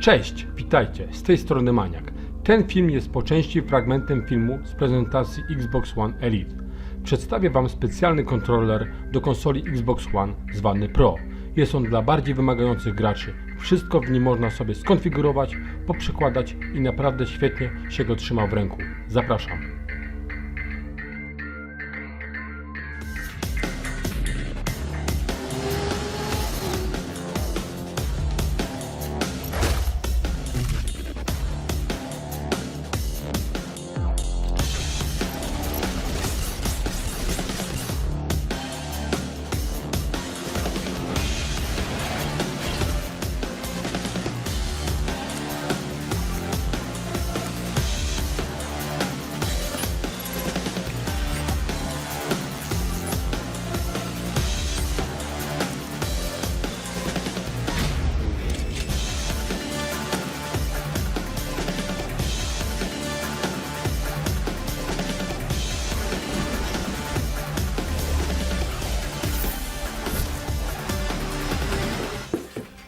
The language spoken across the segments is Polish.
Cześć, witajcie, z tej strony Maniak. Ten film jest po części fragmentem filmu z prezentacji Xbox One Elite. Przedstawię Wam specjalny kontroler do konsoli Xbox One zwany Pro. Jest on dla bardziej wymagających graczy. Wszystko w nim można sobie skonfigurować, poprzekładać i naprawdę świetnie się go trzyma w ręku. Zapraszam.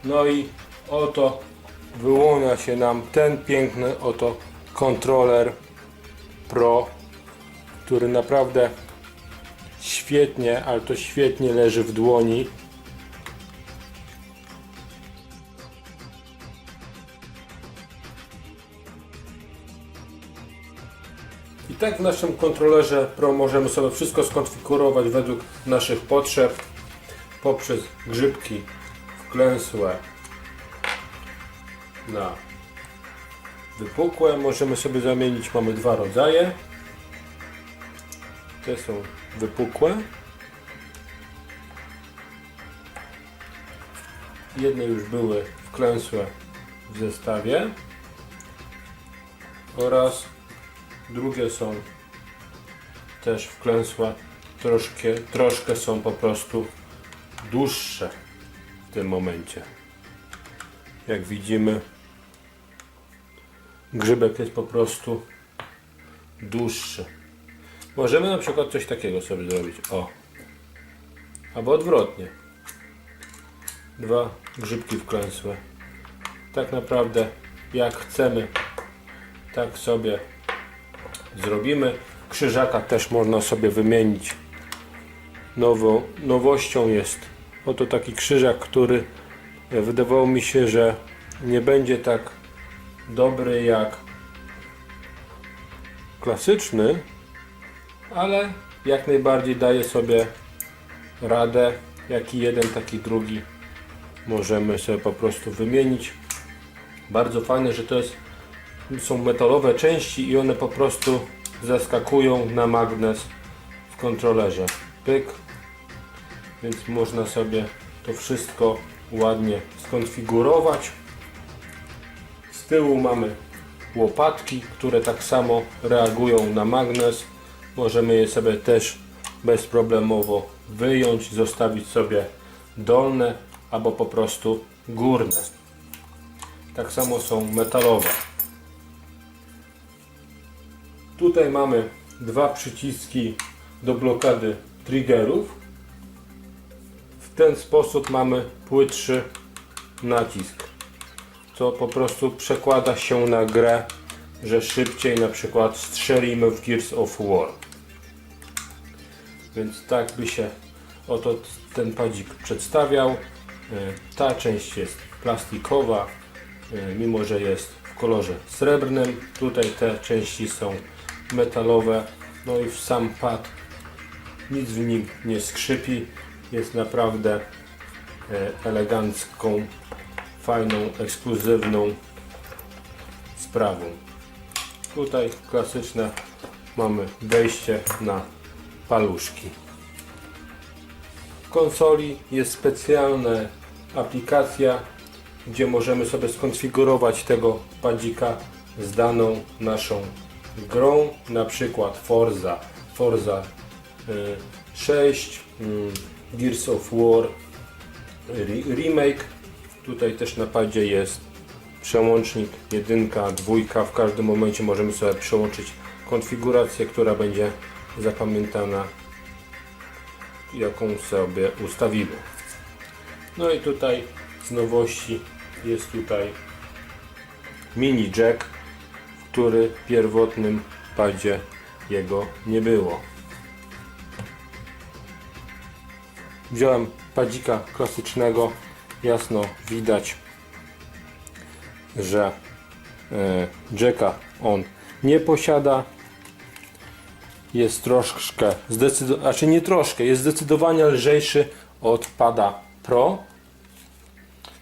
No i oto wyłania się nam ten piękny oto kontroler Pro, który naprawdę świetnie, ale to świetnie leży w dłoni. I tak w naszym kontrolerze Pro możemy sobie wszystko skonfigurować według naszych potrzeb poprzez grzybki wklęsłe na wypukłe. Możemy sobie zamienić, mamy dwa rodzaje. Te są wypukłe. Jedne już były wklęsłe w zestawie oraz drugie są też wklęsłe. Troszkę, troszkę są po prostu dłuższe w tym momencie. Jak widzimy, grzybek jest po prostu dłuższy. Możemy na przykład coś takiego sobie zrobić. O. Albo odwrotnie. Dwa grzybki wklęsłe. Tak naprawdę jak chcemy, tak sobie zrobimy. Krzyżaka też można sobie wymienić. Nowością jest oto taki krzyżak, który e, wydawało mi się, że nie będzie tak dobry jak klasyczny, ale jak najbardziej daje sobie radę. Jak i jeden, tak i drugi możemy sobie po prostu wymienić. Bardzo fajne, że to jest, są metalowe części i one po prostu zaskakują na magnes w kontrolerze. Pyk, więc można sobie to wszystko ładnie skonfigurować. Z tyłu mamy łopatki, które tak samo reagują na magnes. Możemy je sobie też bezproblemowo wyjąć, zostawić sobie dolne albo po prostu górne. Tak samo są metalowe. Tutaj mamy dwa przyciski do blokady triggerów w ten sposób mamy płytszy nacisk co po prostu przekłada się na grę że szybciej na przykład strzelimy w Gears of War. Więc tak by się oto ten padzik przedstawiał. E, ta część jest plastikowa e, mimo że jest w kolorze srebrnym. Tutaj te części są metalowe no i w sam pad nic w nim nie skrzypi. Jest naprawdę e, elegancką, fajną, ekskluzywną sprawą. Tutaj klasyczne mamy wejście na paluszki. W konsoli jest specjalna aplikacja, gdzie możemy sobie skonfigurować tego padzika z daną naszą grą, na przykład Forza, Forza y, 6, mm, Gears of War re- Remake. Tutaj też na padzie jest przełącznik jedynka, dwójka. W każdym momencie możemy sobie przełączyć konfigurację, która będzie zapamiętana, jaką sobie ustawimy. No i tutaj z nowości jest tutaj mini jack, który w pierwotnym padzie jego nie było. Wziąłem padzika klasycznego, jasno widać, że e, jacka on nie posiada. Jest troszkę, zdecydo- znaczy nie troszkę, jest zdecydowanie lżejszy od pada Pro.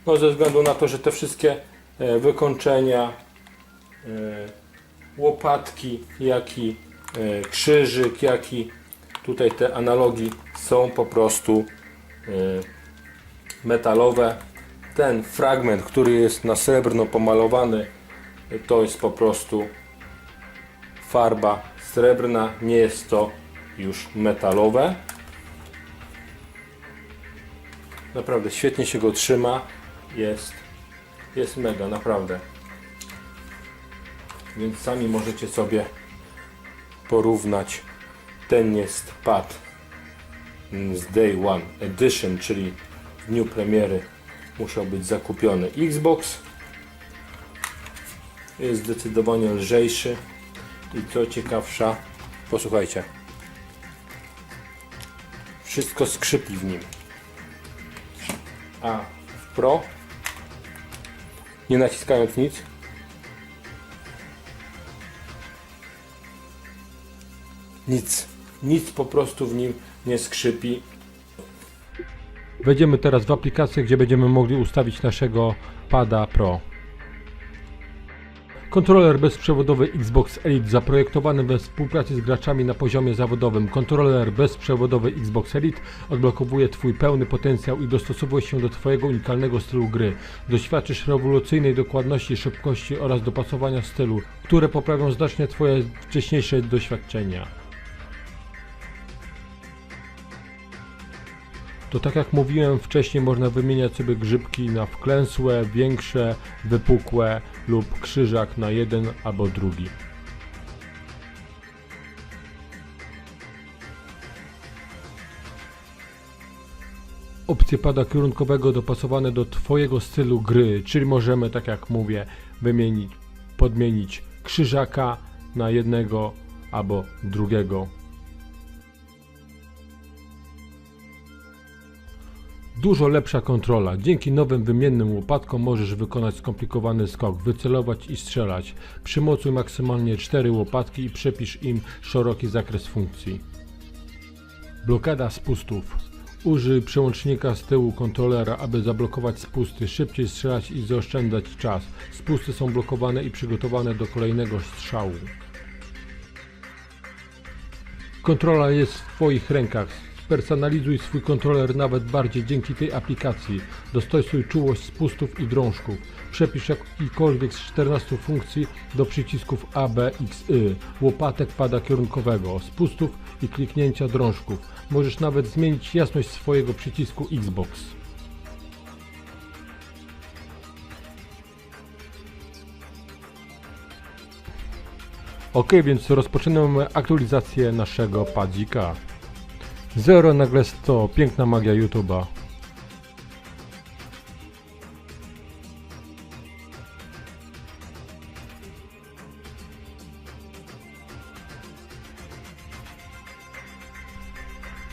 No ze względu na to, że te wszystkie e, wykończenia, e, łopatki, jak i krzyżyk, jak i tutaj te analogi są po prostu metalowe. Ten fragment, który jest na srebrno pomalowany, to jest po prostu farba srebrna, nie jest to już metalowe. Naprawdę świetnie się go trzyma. Jest, jest mega, naprawdę. Więc sami możecie sobie porównać. Ten jest pad z Day One Edition, czyli w dniu premiery musiał być zakupiony Xbox. Jest zdecydowanie lżejszy i co ciekawsza, posłuchajcie. Wszystko skrzypi w nim. A w Pro nie naciskając nic nic, nic po prostu w nim nie skrzypi. Wejdziemy teraz w aplikację, gdzie będziemy mogli ustawić naszego pada Pro. Kontroler bezprzewodowy Xbox Elite zaprojektowany we współpracy z graczami na poziomie zawodowym. Kontroler bezprzewodowy Xbox Elite odblokowuje Twój pełny potencjał i dostosowuje się do Twojego unikalnego stylu gry. Doświadczysz rewolucyjnej dokładności, szybkości oraz dopasowania stylu, które poprawią znacznie Twoje wcześniejsze doświadczenia. To tak jak mówiłem wcześniej, można wymieniać sobie grzybki na wklęsłe, większe, wypukłe lub krzyżak na jeden albo drugi. Opcje pada kierunkowego dopasowane do Twojego stylu gry, czyli możemy, tak jak mówię, wymienić, podmienić krzyżaka na jednego albo drugiego Dużo lepsza kontrola. Dzięki nowym wymiennym łopatkom możesz wykonać skomplikowany skok, wycelować i strzelać. Przymocuj maksymalnie 4 łopatki i przepisz im szeroki zakres funkcji. Blokada spustów. Użyj przełącznika z tyłu kontrolera, aby zablokować spusty, szybciej strzelać i zaoszczędzać czas. Spusty są blokowane i przygotowane do kolejnego strzału. Kontrola jest w Twoich rękach. Personalizuj swój kontroler nawet bardziej dzięki tej aplikacji. Dostosuj czułość spustów i drążków. Przepisz jakikolwiek z 14 funkcji do przycisków A, B, X, Y, łopatek pada kierunkowego, spustów i kliknięcia drążków. Możesz nawet zmienić jasność swojego przycisku Xbox. Ok, więc rozpoczynamy aktualizację naszego padzika. Zero nagle 100, piękna magia YouTube'a.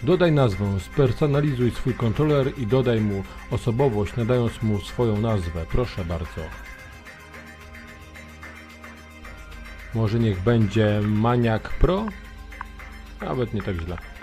Dodaj nazwę, spersonalizuj swój kontroler i dodaj mu osobowość, nadając mu swoją nazwę. Proszę bardzo. Może niech będzie Maniak Pro? Nawet nie tak źle.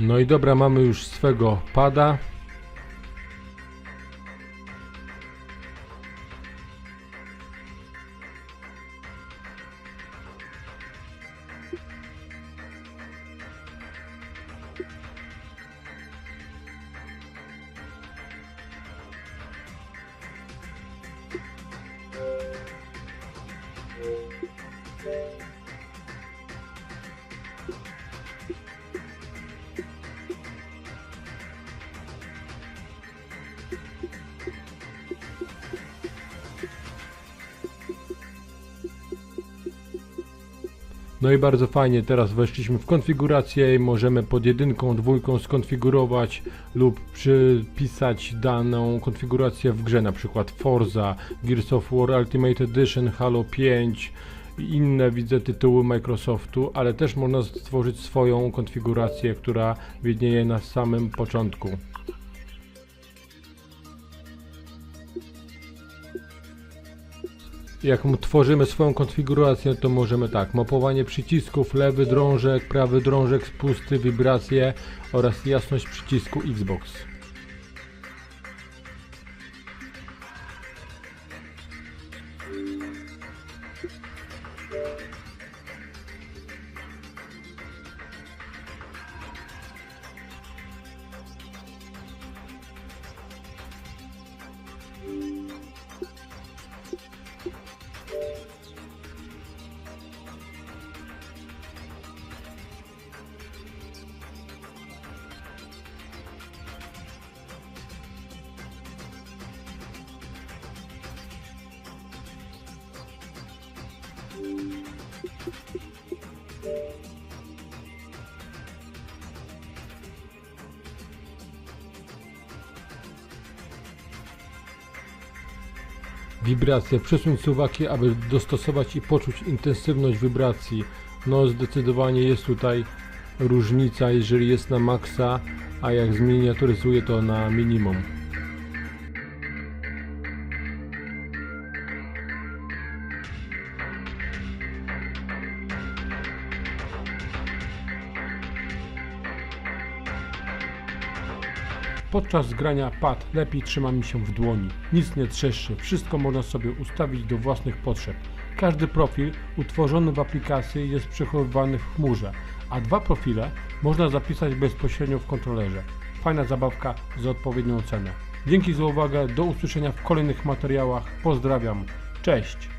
No i dobra, mamy już swego pada. No i bardzo fajnie, teraz weszliśmy w konfigurację i możemy pod jedynką, dwójką skonfigurować lub przypisać daną konfigurację w grze, na przykład Forza, Gears of War Ultimate Edition, Halo 5 i inne widzę tytuły Microsoftu, ale też można stworzyć swoją konfigurację, która widnieje na samym początku. Jak tworzymy swoją konfigurację, to możemy tak, mapowanie przycisków, lewy drążek, prawy drążek, spusty, wibracje oraz jasność przycisku Xbox. Wibracje. Przesuń suwaki, aby dostosować i poczuć intensywność wibracji. No zdecydowanie jest tutaj różnica, jeżeli jest na maksa, a jak zminiaturyzuję to na minimum. Podczas grania pad lepiej trzyma mi się w dłoni. Nic nie trzeszczy, wszystko można sobie ustawić do własnych potrzeb. Każdy profil utworzony w aplikacji jest przechowywany w chmurze, a dwa profile można zapisać bezpośrednio w kontrolerze. Fajna zabawka za odpowiednią cenę. Dzięki za uwagę, do usłyszenia w kolejnych materiałach. Pozdrawiam, cześć!